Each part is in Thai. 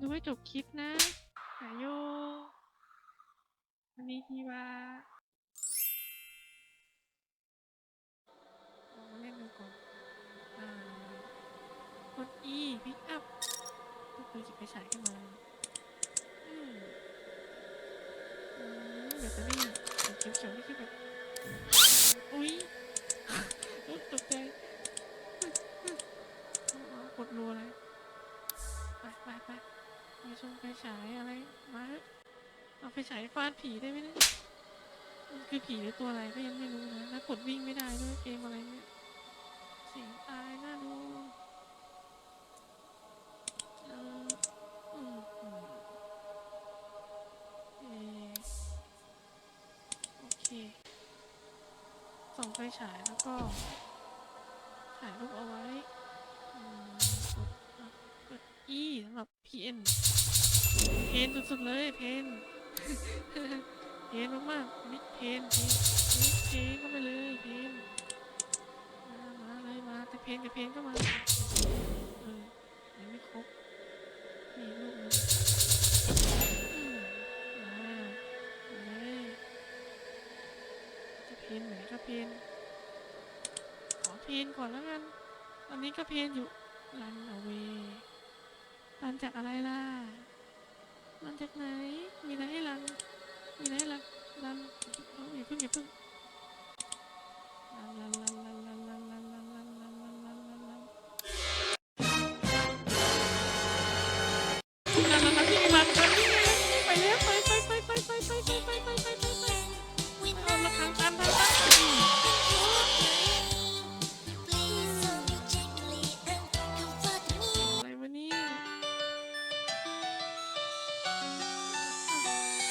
ดูให้จบคลิปนะหายโยอันนี้ฮีวาลองเล่นดูก่อนอ่ากด E pick up ก็คือจิบไปฉายขึ้นมาอืมอืมแบตเตอรี่สีเขียวเขียวๆนี่คือแบบ อุ๊ยอุ๊ยตกใจเอาเอากดรัวเลย ไปไปไปไป ชมไฟฉายอะไรมาเอาไฟฉายฟาดผีได้ไหมเนี่ยมันคือผีหรือตัวอะไรก็ยังไม่รู้นะแล้วกดวิ่งไม่ได้ด้วยเกมอะไรเนี่ยเสียงตายน่าดูเอออืมอืมเออโอเคส่องไฟฉายแล้วก็ถ่ายรูปเอาไว้อืมกดอะกด E สำหรับ PN เพนสุดๆเลยเพนเพนมากๆมิดเพนเพนมิดเพนเข้าไปเลยเพนมามาเลยมาแต่เพนกับเพนก็มาเออยังไม่ครบมีลูกนึงอืมาเลยจะเพนไหนก็เพนขอเพนก่อนแล้วกันตอนนี้ก็เพนอยู่รันเอาเว รันจากอะไรล่ะรันจากไหน มีอะไรให้รันมีอะไรให้รันรันอย่าเพิ่งอย่าเพิ่งรันรัน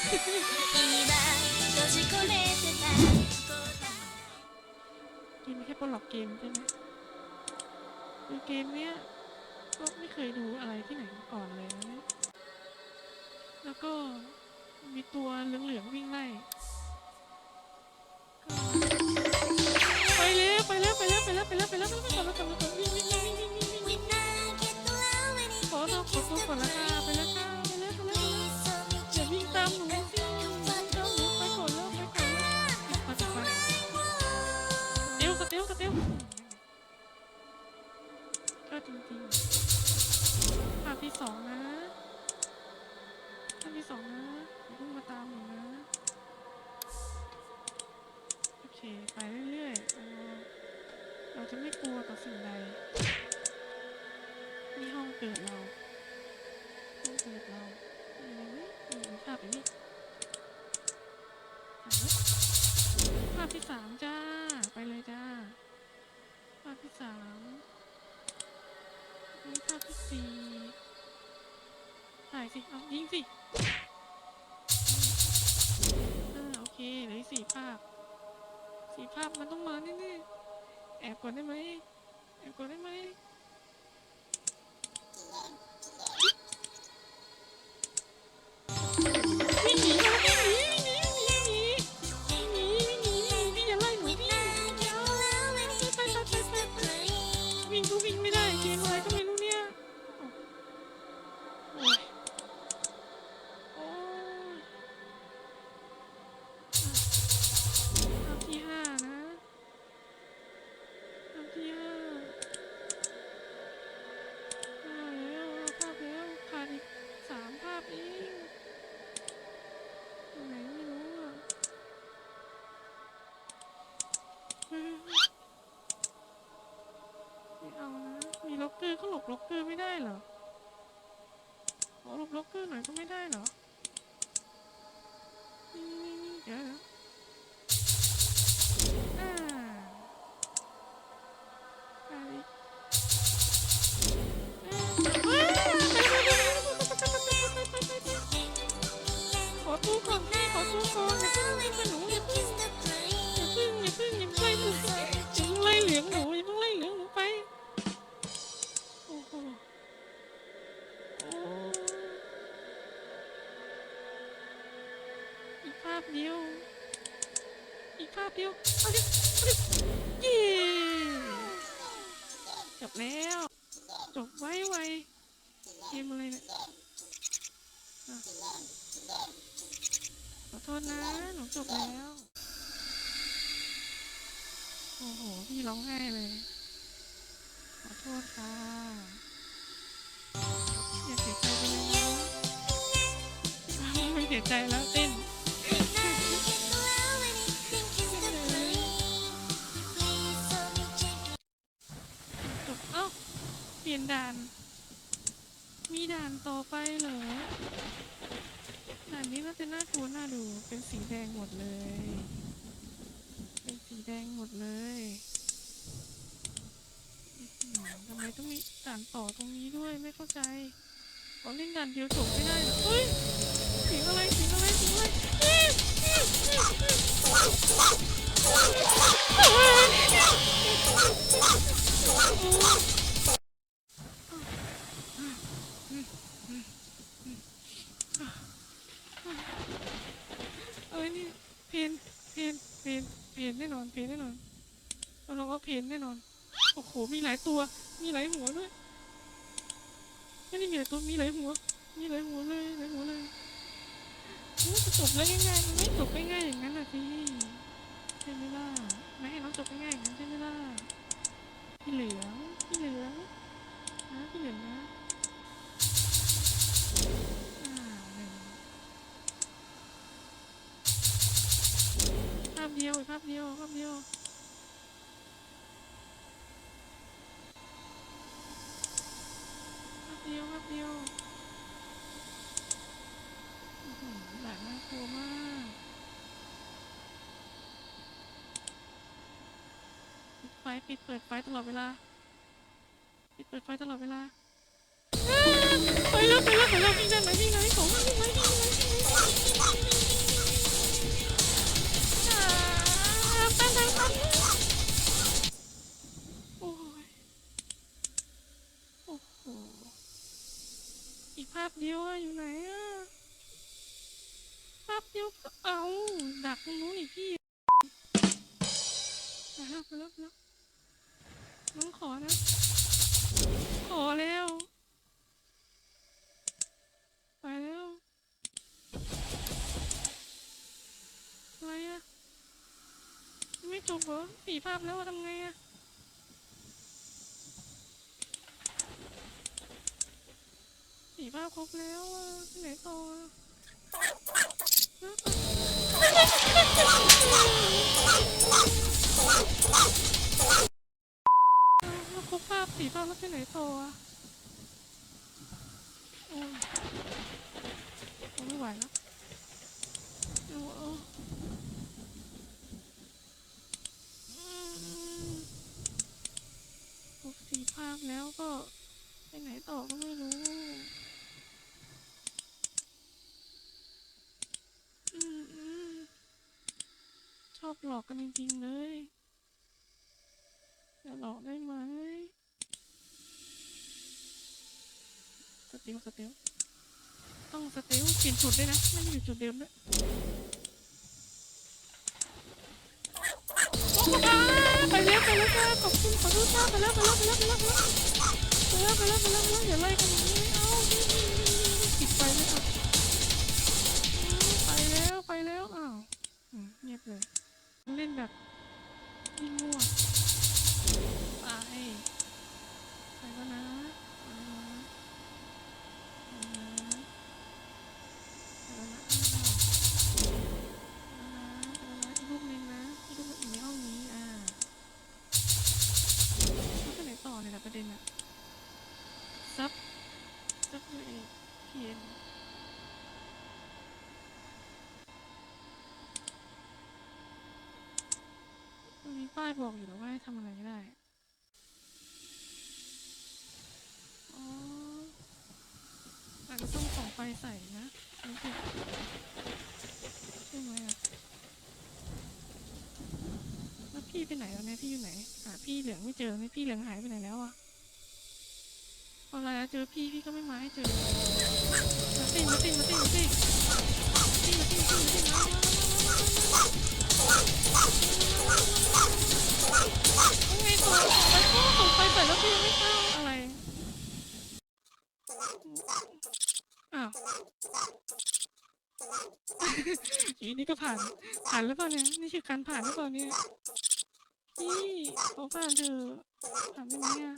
เกมแค่ปลอกเกมใช่ไหมคือเกมเนี้ยก็ไม่เคยดูอะไรที่ไหนมาก่อนเลยนะแล้วก็มีตัวเหลืองๆวิ่งไล่ก็ ไปเรื่อยๆเราเราจะไม่กลัวต่อสิ่งใดนี่ห้องเกิดเราห้องเกิดเรามีอะไรไหมมีภาพอันนี้หาไหมภาพที่สามจ้า ไปเลยจ้า ภาพที่สามนี่ภาพที่สี่ถ่ายสิ เอายิงสิ สี่ภาพมันต้องมาแน่ๆแอบก่อนได้ไหมแอบก่อนได้ไหม หลบล็อกเกอร์ไม่ได้เหรอขอหลบล็อกเกอร์หน่อยก็ไม่ได้เหรอนี่นี่นี่เดี๋ยว เดียว อีกภาพเดียวเอาดิเอาดิเย้จบแล้ว จบไวไวๆเกมอะไรเนี่ยขอโทษนะ หนูจบแล้ว โอ้โห พี่ร้องไห้เลย ขอโทษค่ะอย่าเสียใจไปเลยนะไม่เสียใจแล้วเต้น เปลี่ยนด่าน มีด่านต่อไปเหรอ ด่านนี้น่าจะน่ากลัวน่าดู เป็นสีแดงหมดเลย เป็นสีแดงหมดเลยทำไมต้องมีด่านต่อตรงนี้ด้วยไม่เข้าใจขอเล่นด่านเดียวจบไม่ได้เหรอเฮ้ยสีอะไรสีอะไรสีอะไรเอ๊ะเอ๊ะเอ๊ะเอ๊ะเอ้ยนี่เพนเพนเพนเพน แน่นอนเพนแน่นอนเราลองว่าเพนแน่นอน โอ้โห มีหลายตัว มีหลายหัวด้วยไม่ได้มีหลายตัวมีหลายหัว มีหลายหัวเลยหลายหัวเลยมันจะจบแล้ง่ายๆมันไม่จบง่ายๆอย่างนั้นนะสิใช่ไหมล่ะไม่ให้น้องจบง่ายๆอย่างนั้นใช่ไหมล่ะพี่เหลืองพี่เหลืองนะพี่เหลืองนะอ่าหนึ่งภาพ เดียวอีกภาพเดียวภาพเดียวภาพเดียวภาพเดียวหลายน่ากลัวมากปิดไฟปิดเปิดไฟตลอดเวลาปิดเปิดไฟตลอดเวลาไปแล้วไปแล้วไปแล้ววิ่งได้ไหมวิ่งไหนของวิ่งไหนวิ่งไหนวิ่งไหนาพเดียวอะอยู่ไหนอะภาพเดียวก็เอา ดักตรงนู้นอีกพี่ไปแล้วไปแล้วแล้วน้องขอนะ ขอแล้ว ไปแล้วอะไรอะไม่จบเหรอสี่ภาพแล้วทำไงอะ สีภาพครบแล้วอะไหนต่ออะครบภาพสีภาพแล้วที่ไหนต่ออะโอ้ยไม่ไหวแล้วโอ้โอ้อืมครบสีภาพแล้วก็ไปไหนต่อก็ไม่รู้ อบหลอกกันจริงๆเลยจะหลอกได้ไหมสติวสติวต้องสติวเปลี่ยนจุดด้วยนะไม่ได้อยู่จุดเดิมด้วยไปแล้วไปแล้วขอบคุณขอโทษค่ะไปแล้วไปแล้วไปแล้วไปแล้วไปแล้วไปแล้วไปแล้วอย่าไล่กันอย่างนี้ายบอกอยู่แล้วว่าให้ทำอะไรไม่ได้อ๋ออาจจะต้องส่องไฟใส่นะรู้สึกใช่ไหมอะแล้วพี่ไปไหนแล้วเนี่ยพี่อยู่ไหนหาพี่เหลืองไม่เจอเนี่ยพี่เหลืองหายไปไหนแล้วอะพอเวลาเจอพี่พี่ก็ไม่มาให้เจอมาติมาติมาติมาติมาติมาติมาติมาติ มามาไงตัวแล้วก็ส่งไปใส่แล้วพี่ยังไม่เข้าอะไร อ้าว อีนี่ก็ผ่าน ผ่านหรือเปล่าเนี่ย นี่คือการผ่านหรือเปล่าเนี่ยพี่ขอผ่านเถอะผ่านได้ไหมอะ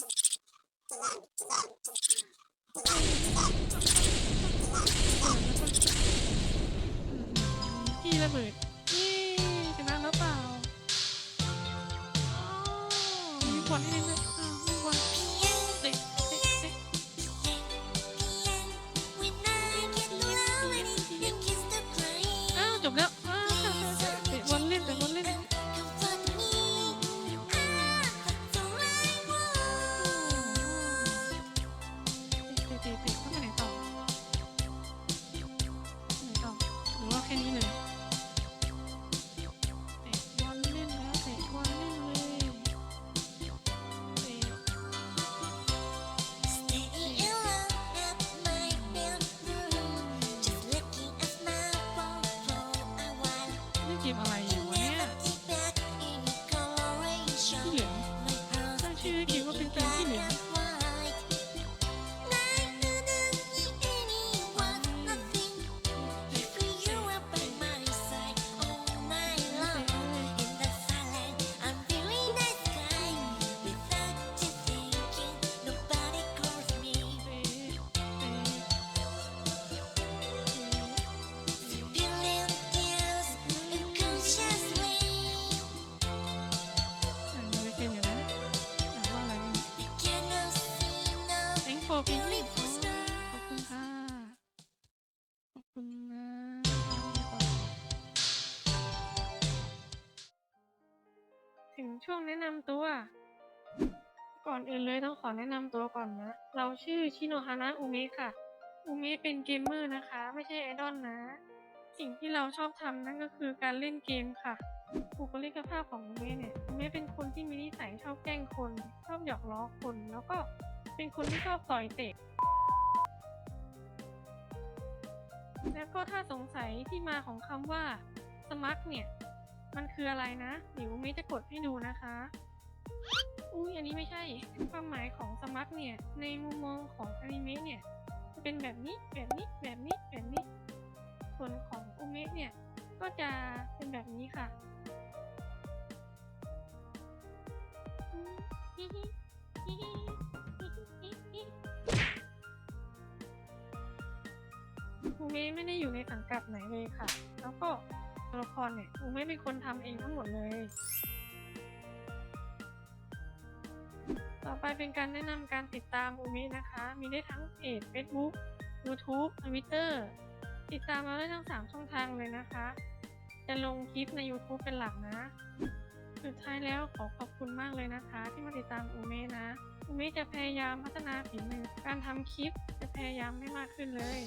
พี่ระเบิด ก่อนอื่นเลยต้องขอแนะนำตัวก่อนนะ เราชื่อชิโนฮานะอุเมะค่ะ อุเมะเป็นเกมเมอร์นะคะ ไม่ใช่ไอดอลนะ สิ่งที่เราชอบทำนั่นก็คือการเล่นเกมค่ะบุคลิกภาพของอุเมะเนี่ยอุเมะเป็นคนที่มีนิสัยชอบแกล้งคน ชอบหยอกล้อคน แล้วก็เป็นคนที่ชอบต่อยเตะแล้วก็ถ้าสงสัยที่มาของคำว่าสมัครเนี่ย มันคืออะไรนะเดี๋ยวอุเมะจะกดให้ดูนะคะ อุ้ยอันนี้ไม่ใช่ ความหมายของสมัครเนี่ย ในมุมมองของอนิเมะเนี่ยจะเป็นแบบนี้แบบนี้แบบนี้แบบนี้ ส่วนของอุเมะเนี่ยก็จะเป็นแบบนี้ค่ะอุเมะไม่ได้อยู่ในสังกัดไหนเลยค่ะ แล้วก็ตัวละครเนี่ยอุเมะเป็นคนทำเองทั้งหมดเลย ต่อไปเป็นการแนะนำการติดตามอุมินะคะ มีได้ทั้งเพจ Facebook YouTube Twitter ติดตามมาได้ทั้ง 3 ช่องทางเลยนะคะ จะลงคลิปใน YouTube เป็นหลักนะ สุดท้ายแล้วขอขอบคุณมากเลยนะคะ ที่มาติดตามอุเมะนะอุเมะจะพยายามพัฒนาฝีมือการทำคลิปจะพยายามให้มากขึ้นเลย